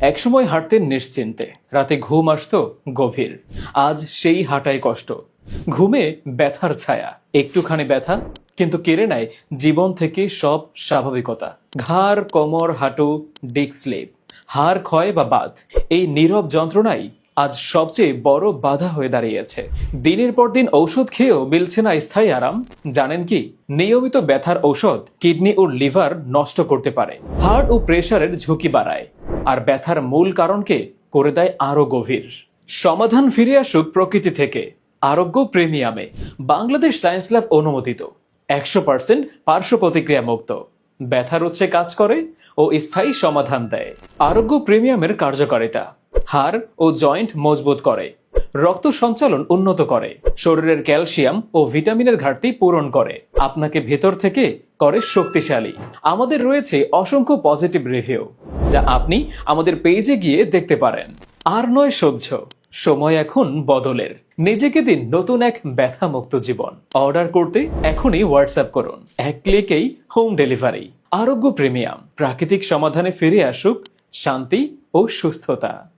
একসময় হাঁটতেন নিশ্চিন্তে। রাতে ঘুম আসতো গভীর। আজ সেই হাঁটায় কষ্ট। ঘুমে ব্যথার ছায়া। একটুখানি ব্যথা, কিন্তু কেড়ে নেয় জীবন থেকে সব স্বাভাবিকতা। ঘাড়, কোমর, হাঁটু ডিক স্লিপ। হাড় ক্ষয় বা বাদ। এই নীরব যন্ত্রণাই আজ সবচেয়ে বড় বাধা হয়ে দাঁড়িয়েছে। দিনের পর দিন ঔষধ খেয়েও মিলছে না স্থায়ী আরাম। জানেন কি? নিয়মিত ব্যথার ঔষধ কিডনি ও লিভার নষ্ট করতে পারে। হার্ট ও প্রেশারের ঝুঁকি বাড়ায়। আর ব্যথার মূল কারণকে করে দেয় আরও গভীর। সমাধান ফিরে আসুক প্রকৃতি থেকে, আরোগ্য প্রিমিয়ামে। বাংলাদেশ সায়েন্স ল্যাব অনুমোদিত। একশো পার্সেন্ট পার্শ্ব প্রতিক্রিয়া মুক্ত। ব্যথার উৎসে কাজ করে ও স্থায়ী সমাধান দেয়। আরোগ্য প্রিমিয়ামের কার্যকারিতা। হাড় ও জয়েন্ট মজবুত করে। রক্ত সঞ্চালন উন্নত করে। শরীরের ক্যালসিয়াম ও ভিটামিনের ঘাটতি পূরণ করে। আপনাকে ভেতর থেকে করে শক্তিশালী। আমাদের রয়েছে অসংখ্য পজিটিভ রিভিউ। যা আপনি আমাদের পেজে গিয়ে দেখতে পারেন। আর নয় সহ্য, সময় এখন বদলের। নিজেকে দিন নতুন এক ব্যথা মুক্ত জীবন। অর্ডার করতে এখনই হোয়াটসঅ্যাপ করুন। এক ক্লিকেই হোম ডেলিভারি। আরোগ্য প্রিমিয়াম। প্রাকৃতিক সমাধানে ফিরে আসুক শান্তি ও সুস্থতা।